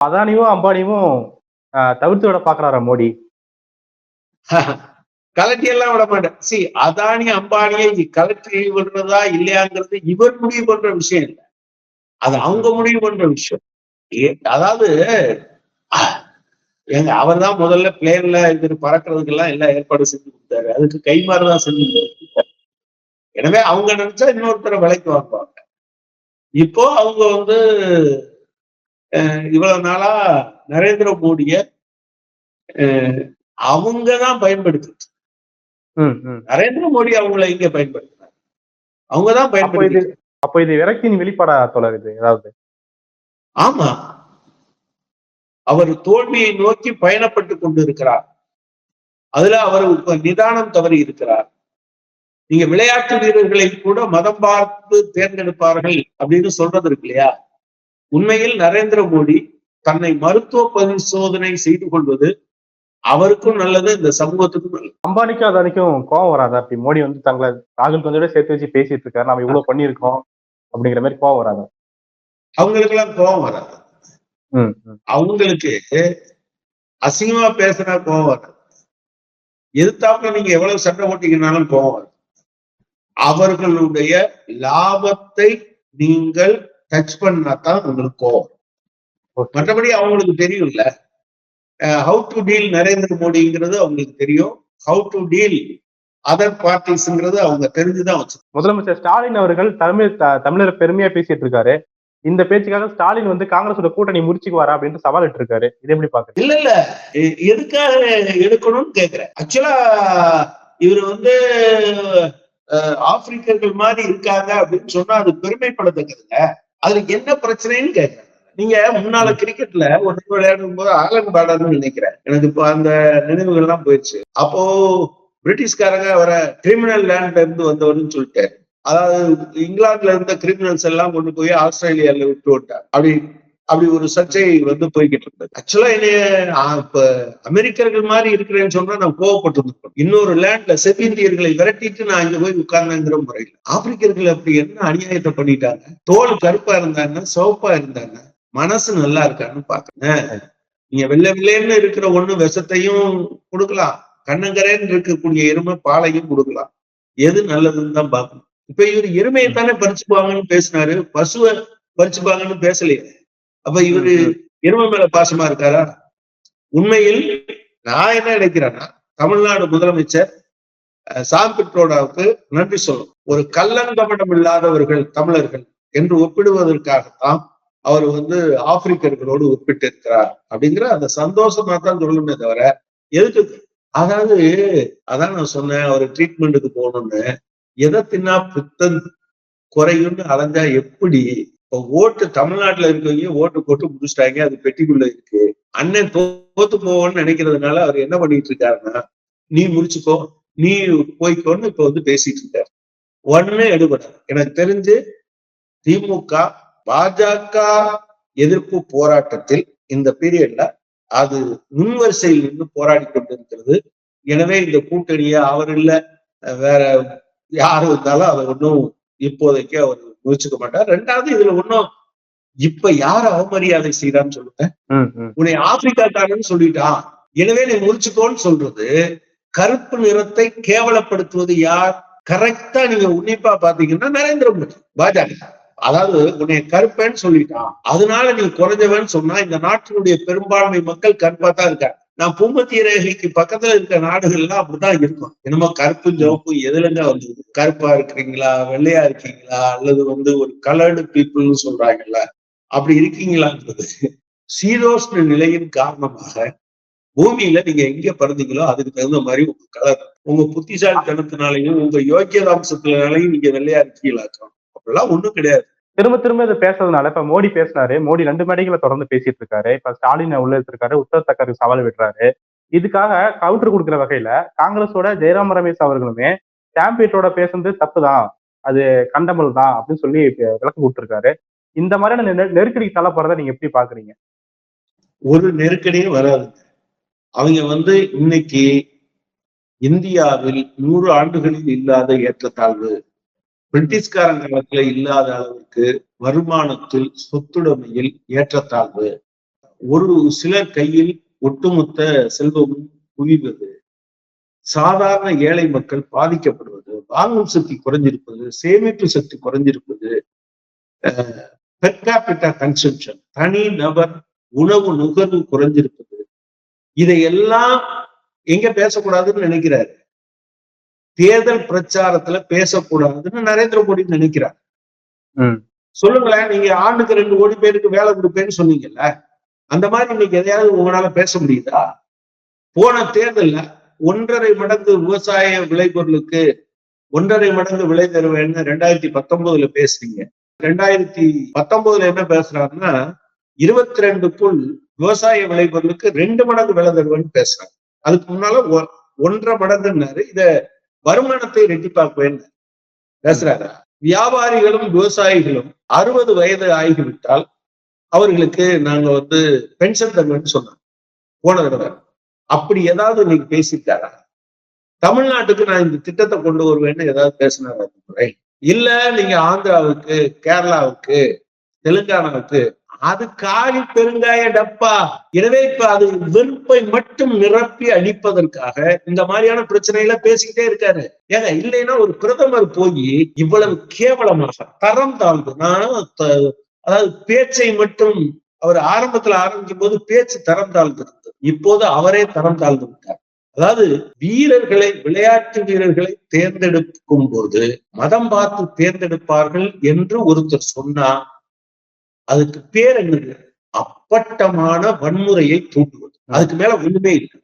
அதானியும் அம்பானியும் ஆஹ், தவிர்த்து விட பாக்குறாரா மோடி? கலட்டி எல்லாம் விட மாட்டேன் சி அதானி அம்பானியை கலட்டி விடுறதா இல்லையாங்கிறது இவர் முடிவு பண்ற விஷயம் இல்லை. அது அவங்க முடிவு பண்ற விஷயம். ஏ- அதாவது எங்க ஏங்க அவர் தான் முதல்ல பிளேன்ல இது பறக்கிறதுக்கு எல்லாம் எல்லாம் ஏற்பாடு செஞ்சு கொடுத்தாரு. அதுக்கு கைமாறு தான் செஞ்சு கொடுத்தாரு. எனவே அவங்க நினைச்சா இன்னொருத்தரை விலைக்கு வாங்குவாங்க. இப்போ அவங்க வந்து இவ்வளவு நாளா நரேந்திர மோடிய அவங்க தான் பயன்படுத்து. நரேந்திர மோடி அவங்கள இங்க பயன்படுத்தினார் அவங்கதான் அப்போ இது பயன்படுத்தி அப்போ இது விரக்தியின் வெளிப்பாடா இது ஏதாவது? ஆமா. அவர் தோல்வியை நோக்கி பயணப்பட்டு கொண்டிருக்கிறார். அதுல அவர் நிதானம் தவறி இருக்கிறார். நீங்க விளையாட்டு வீரர்களை கூட மதம் பார்த்து தேர்ந்தெடுப்பார்கள் அப்படின்னு சொல்றது இருக்கு இல்லையா? உண்மையில் நரேந்திர மோடி தன்னை மருத்துவ பரிசோதனை செய்து கொள்வது அவருக்கும் நல்லது இந்த சமூகத்துக்கும் நல்லது. அம்பானிக்கும் அதானிக்கும் கோவம் வராதா. அப்படி மோடி வந்து தங்களை ராகுல் காந்தியோட சேர்த்து வச்சு பேசிட்டு இருக்காரு. நம்ம இவ்வளவு பண்ணியிருக்கோம் அப்படிங்கிற மாதிரி கோவம் வராதா. அவங்களுக்கு எல்லாம் கோபம் வராது. அவங்களுக்கு அசிங்கமா பேசினா கோவம் வராது. எதிர்த்தாப்புல நீங்க எவ்வளவு சண்டை போட்டீங்கன்னாலும் கோவம் வரும் அவர்களுடைய லாபத்தை நீங்கள் டச் பண்ணாதான் உங்களுக்கு கோவம் வரும். Okay. மற்றபடி அவங்களுக்கு தெரியும்ல. ஹவு டு டீல் நரேந்திர மோடிங்கிறது அவங்களுக்கு தெரியும். ஹவு டு டீல் அதர் பார்ட்டிஸ்ங்கிறது அவங்க தெரிஞ்சுதான் வச்சு முதலமைச்சர் ஸ்டாலின் அவர்கள் தமிழ் தமிழரை பெருமையா பேசிட்டு இருக்காரு. இந்த பேச்சுக்காக ஸ்டாலின் வந்து காங்கிரஸோட கூட்டணி முறிச்சுக்குவாரா அப்படின்னு சவால் இட்டு இருக்காரு இது எப்படி பாக்குறீங்க இல்ல இல்ல. எதுக்காக எடுக்கணும்னு கேக்குறேன். ஆக்சுவலா இவர் வந்து ஆப்பிரிக்கர்கள் மாதிரி இருக்காங்க அப்படின்னு சொன்னா அது பெருமைப்படத்தக்கதுங்க. அதுக்கு என்ன பிரச்சனைன்னு கேக்குறேன். நீங்க முன்னால கிரிக்கெட்ல ஒன்று விளையாடும் போது ஆலன் பேடர்னு நினைக்கிறேன். எனக்கு இப்போ அந்த நினைவுகள் எல்லாம் போயிடுச்சு. அப்போ பிரிட்டிஷ்காரங்க வர கிரிமினல் லேண்ட்ல இருந்து வந்தவர்னு சொல்லிட்டாரு அதாவது இங்கிலாந்துல இருந்த கிரிமினல்ஸ் எல்லாம் கொண்டு போய் ஆஸ்திரேலியால விட்டு விட்டார். அப்படி அப்படி ஒரு சர்ச்சை வந்து போய்கிட்டு இருந்தது. ஆக்சுவலா என்னைய இப்ப அமெரிக்கர்கள் மாதிரி இருக்கிறேன்னு சொன்னா நான் கோவப்பட்டு இன்னொரு லேண்ட்ல செவ்விந்தியர்களை விரட்டிட்டு நான் இங்க போய் உட்கார்ந்தேங்கிற முறையில். ஆப்பிரிக்கர்கள் அப்படி என்ன அநியாயத்தை பண்ணிட்டாங்க? தோல் கருப்பா இருந்தாங்க சிவப்பா இருந்தாங்க மனசு நல்லா இருக்கான்னு பாக்குறேன் நீங்க வெள்ளை வெள்ளைன்னு இருக்கிற ஒண்ணு விஷத்தையும் கொடுக்கலாம். கண்ணங்கரேன்னு இருக்கக்கூடிய எருமை பாலையும் கொடுக்கலாம். எது நல்லதுன்னு தான் பார்க்கணும். இப்ப இவர் எருமையை தானே பறிச்சுப்பாங்கன்னு பேசினாரு? பசுவை பறிச்சுப்பாங்கன்னு பேசலையே. அப்ப இவரு எருமை மேல பாசமா இருக்காரா? உண்மையில் நான் என்ன நினைக்கிறேன்னா தமிழ்நாடு முதலமைச்சர் சாம் பிட்ரோடாவுக்கு நன்றி சொல்லணும். ஒரு கள்ளங்கபடம் இல்லாதவர்கள் தமிழர்கள் என்று ஒப்பிடுவதற்காகத்தான் அவர் வந்து ஆப்பிரிக்கர்களோடு ஒப்பிட்டு இருக்கிறார் அப்படிங்கிற அந்த சந்தோஷமா தான் சொல்லணுமே தவிர எதுக்கு? அதாவது அதான் நான் சொன்னேன் அவர் ட்ரீட்மெண்ட்டுக்கு போகணும்னு. எதை தின்னா பித்தம் குறையும்னு அலைஞ்சா எப்படி? இப்போ ஓட்டு தமிழ்நாட்டுல இருக்கவங்க ஓட்டு போட்டு முடிச்சிட்டாங்க அது பெட்டிக்குள்ள இருக்கு. அண்ணன் தோத்து போவோம்னு நினைக்கிறதுனால அவர் என்ன பண்ணிட்டு இருக்காருன்னா நீ முடிச்சுக்கோ நீ போய்க்கோன்னு இப்ப வந்து பேசிட்டு இருக்காரு. ஒண்ணு எடுபடாது எனக்கு தெரிஞ்சு திமுக பாஜக எதிர்ப்பு போராட்டத்தில் இந்த பீரியட்ல அது முன்வரிசையில் நின்று போராடி கொண்டிருக்கிறது. எனவே இந்த கூட்டணியை அவர் இல்ல. வேற யாரு இருந்தாலும் அதை ஒன்றும் இப்போதைக்கு அவர் முயற்சிக்க மாட்டார். ரெண்டாவது இதுல ஒன்றும் இப்ப யார் அவமரியாதை செய்யறான்னு சொல்லுங்க. உன்னை ஆப்பிரிக்காக்காரன்னு சொல்லிட்டான் எனவே நீ முடிச்சுக்கோன்னு சொல்றது. கருப்பு நிறத்தை கேவலப்படுத்துவது யார்? கரெக்டா நீங்க உன்னிப்பா பாத்தீங்கன்னா நரேந்திர மோடி பாஜக. அதாவது உன்னை கருப்பேன்னு சொல்லிட்டான். அதனால நீ குறைஞ்சவன்னு சொன்னா இந்த நாட்டினுடைய பெரும்பான்மை மக்கள் கருப்பா தான் இருக்காங்க. நான் பூமத்திய ரேகைக்கு பக்கத்துல இருக்க நாடுகள்லாம் அப்படிதான் இருக்கும். என்னமோ கருப்பு சிவப்பு எதுலங்க வந்தது கருப்பா இருக்கிறீங்களா? வெள்ளையா இருக்கீங்களா? அல்லது வந்து ஒரு கலர்டு பீப்புள்னு சொல்றாங்கல்ல? அப்படி இருக்கீங்களான்றது சீதோஷ்ண நிலையின் காரணமாக பூமியில நீங்க எங்க பிறந்தீங்களோ அதுக்கு தகுந்த மாதிரி உங்க கலர் உங்க புத்திசாலித்தனத்தினாலையும் உங்க யோக்கியதாம்சத்தினாலையும் நீங்க வெள்ளையா இருக்கீங்களாக்கும். அப்படிலாம் ஒண்ணும் கிடையாது. திரும்ப திரும்ப இதை பேசுறதுனால இப்ப மோடி பேசினாரு மோடி ரெண்டு மேடைகளை தொடர்ந்து பேசிட்டு இருக்காரு இப்ப ஸ்டாலின் உள்ள இருக்காரு உத்தவ் தக்கருக்கு சவால் விடுறாரு. இதுக்காக கவுண்டர் கொடுக்குற வகையில காங்கிரஸோட ஜெயராம் ரமேஷ் அவர்களுமே சாம்பியட்டோட பேசுனது தப்புதான். அது கண்டமல் தான் அப்படின்னு சொல்லி விளக்கம் கொடுத்துருக்காரு. இந்த மாதிரியான நெருக்கடிக்கு தள்ளப்படுறத நீங்க எப்படி பாக்குறீங்க? ஒரு நெருக்கடியும் வராது. அவங்க வந்து இன்னைக்கு இந்தியாவில் நூறு ஆண்டுகளில் இல்லாத ஏற்றத்தாழ்வு பிரிட்டிஷ்காரன் காலத்துல இல்லாத அளவுக்கு வருமானத்தில் சொத்துடைமையில் ஏற்றத்தாழ்வு. ஒரு சிலர் கையில் ஒட்டுமொத்த செல்வமும் குவிவது. சாதாரண ஏழை மக்கள் பாதிக்கப்படுவது. வாங்கும் சக்தி குறைஞ்சிருப்பது. சேமிப்பு சக்தி குறைஞ்சிருப்பது. பெர்காபிட்டா கன்சம்ஷன் தனி நபர் உணவு நுகர்வு குறைஞ்சிருப்பது. இதையெல்லாம் எங்க பேசக்கூடாதுன்னு நினைக்கிறாரு. தேர்தல் பிரச்சாரத்துல பேசக்கூடாதுன்னு நரேந்திர மோடி நினைக்கிறார். சொல்லுங்களேன் நீங்க ஆண்டுக்கு ரெண்டு கோடி பேருக்கு வேலை கொடுப்பேன்னு சொன்னீங்கல்ல அந்த மாதிரி இன்னைக்கு எதையாவது உங்களால பேச முடியுதா? போன தேர்தல்ல ஒன்றரை மடங்கு விவசாய விளைபொருளுக்கு ஒன்றரை மடங்கு விலை தருவேன்னு ரெண்டாயிரத்தி பத்தொன்பதுல பேசுறீங்க. ரெண்டாயிரத்தி பத்தொன்பதுல என்ன பேசுறாருன்னா இருபத்தி ரெண்டுக்குள் விவசாய விளைபொருளுக்கு ரெண்டு மடங்கு விலை தருவேன்னு பேசுறாங்க அதுக்கு முன்னால ஒன்றரை மடங்குன்னாரு. இத வருமானத்தை ரெட்டிப்பாக்குவேன் பேசுறாரா. வியாபாரிகளும் விவசாயிகளும் அறுபது வயது ஆகிவிட்டால் அவர்களுக்கு நாங்க வந்து பென்ஷன் தருவேன்னு சொன்னாங்க போன தடவை. அப்படி ஏதாவது நீங்க பேசிட்டாரா? தமிழ்நாட்டுக்கு நான் இந்த திட்டத்தை கொண்டு வருவேன்னு ஏதாவது பேசினாரா? முறை இல்ல நீங்க ஆந்திராவுக்கு கேரளாவுக்கு தெலுங்கானாவுக்கு அது காலி பெருங்காய டப்பா. எனவே இப்ப அது வெறுப்பை மட்டும் நிரப்பி அழிப்பதற்காக இந்த மாதிரியான பிரச்சனைகளை பேசிக்கிட்டே இருக்காரு. ஏங்க இல்லைன்னா ஒரு பிரதமர் போய் இவ்வளவு கேவலமாக தரம் தாழ்ந்து நான் அதாவது பேச்சை மட்டும் அவர் ஆரம்பத்துல ஆரம்பிக்கும் போது பேச்சு தரம் தாழ்ந்து இருந்தது இப்போது அவரே தரம் தாழ்ந்து விட்டார். அதாவது வீரர்களை விளையாட்டு வீரர்களை தேர்ந்தெடுக்கும் போது மதம் பார்த்து தேர்ந்தெடுப்பார்கள் என்று ஒருத்தர் சொன்னா அதுக்கு பேர் என்னது? அப்பட்டமான வன்முறையை தூண்டுவது. அதுக்கு மேல ஒண்ணுமே இல்லை.